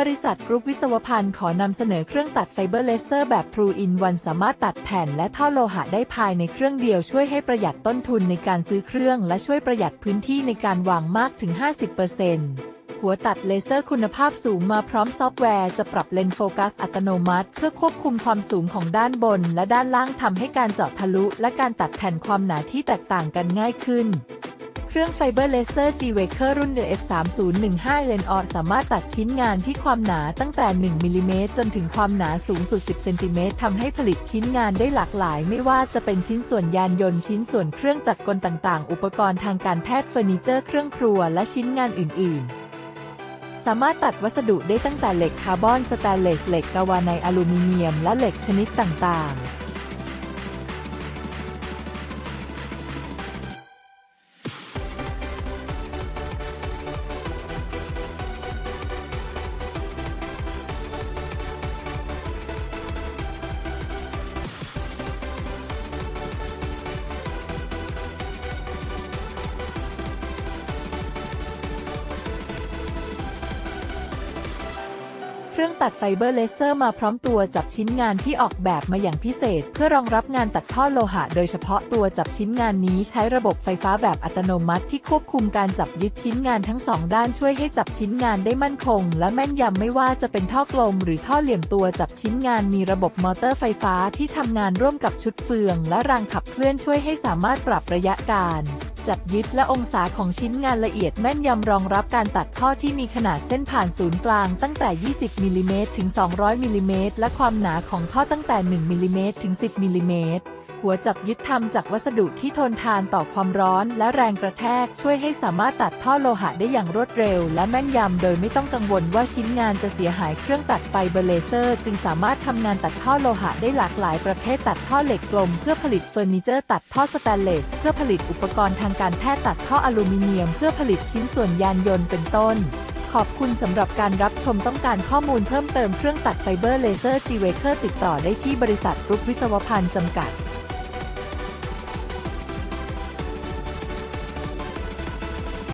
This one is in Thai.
บริษัทกรุ๊ปวิศวพันธ์ขอนำเสนอเครื่องตัดไฟเบอร์เลเซอร์แบบ True in One สามารถตัดแผ่นและท่อโลหะได้ภายในเครื่องเดียวช่วยให้ประหยัดต้นทุนในการซื้อเครื่อง และช่วยประหยัดพื้นที่ในการวางมากถึง 50%หัวตัดเลเซอร์คุณภาพสูงมาพร้อมซอฟต์แวร์จะปรับเลนส์โฟกัสอัตโนมัติ เพื่อควบคุมความสูงของด้านบน และด้านล่างทำให้การเจาะทะลุ และการตัดแผ่นความหนาที่แตกต่างกันง่ายขึ้น เครื่องไฟเบอร์เลเซอร์ G-Waker รุ่น F3015 เลนออสามารถตัดชิ้นงานที่ความหนาตั้งแต่ 1มิลลิเมตรจนถึงความหนาสูงสุด 10 เซนติเมตรทำให้ผลิตชิ้นงานได้หลากหลาย ไม่ว่าจะเป็นชิ้นส่วนยานยนต์ชิ้นส่วนเครื่องจักรกลต่าง ๆ อุปกรณ์ทางการแพทย์เฟอร์นิเจอร์เครื่องครัวและชิ้นงานอื่น ๆสามารถตัดวัสดุได้ตั้งแต่เหล็กคาร์บอน สแตนเลส เหล็กกาวาไนอลูมิเนียม และเหล็กชนิดต่าง ๆ เครื่องตัดไฟเบอร์เลเซอร์มาพร้อมตัวจับชิ้นงานที่ออกแบบมาอย่างพิเศษ เพื่อรองรับงานตัดท่อโลหะ โดยเฉพาะตัวจับชิ้นงานนี้ใช้ระบบไฟฟ้าแบบอัตโนมัติที่ควบคุมการจับยึดชิ้นงานทั้งสองด้านช่วยให้จับชิ้นงานได้มั่นคง และแม่นยำไม่ว่าจะเป็นท่อกลม หรือท่อเหลี่ยมตัวจับชิ้นงานมีระบบมอเตอร์ไฟฟ้าที่ทำงานร่วมกับชุดเฟือง และรางขับเคลื่อนช่วยให้สามารถปรับระยะการ จับยึดและองศาของชิ้นงานละเอียดแม่นยำรองรับการตัดท่อที่มีขนาดเส้นผ่านศูนย์กลางตั้งแต่ 20มิลลิเมตรถึง 200มิลลิเมตรและความหนาของท่อตั้งแต่ 1มิลลิเมตรถึง 10มิลลิเมตร หัวจับยึดทำจากวัสดุที่ทนทานต่อความร้อนและแรงกระแทกช่วยให้สามารถตัดท่อโลหะได้อย่างรวดเร็ว และแม่นยำโดยไม่ต้องกังวลว่าชิ้นงานจะเสียหายเครื่องตัดไฟเบอร์เลเซอร์ จึงสามารถทำงานตัดท่อโลหะได้หลากหลายประเภทตัดท่อเหล็กกลม เพื่อผลิตเฟอร์นิเจอร์ตัดท่อสแตนเลส เพื่อผลิตอุปกรณ์ทางการแพทย์ตัดท่ออลูมิเนียม เพื่อผลิตชิ้นส่วนยานยนต์เป็นต้นขอบคุณสำหรับการรับชมต้องการข้อมูลเพิ่มเติมเครื่องตัดไฟเบอร์เลเซอร์ G-Waker ติดต่อได้ที่บริษัทกรุ๊ปวิศวพันธ์จำกัด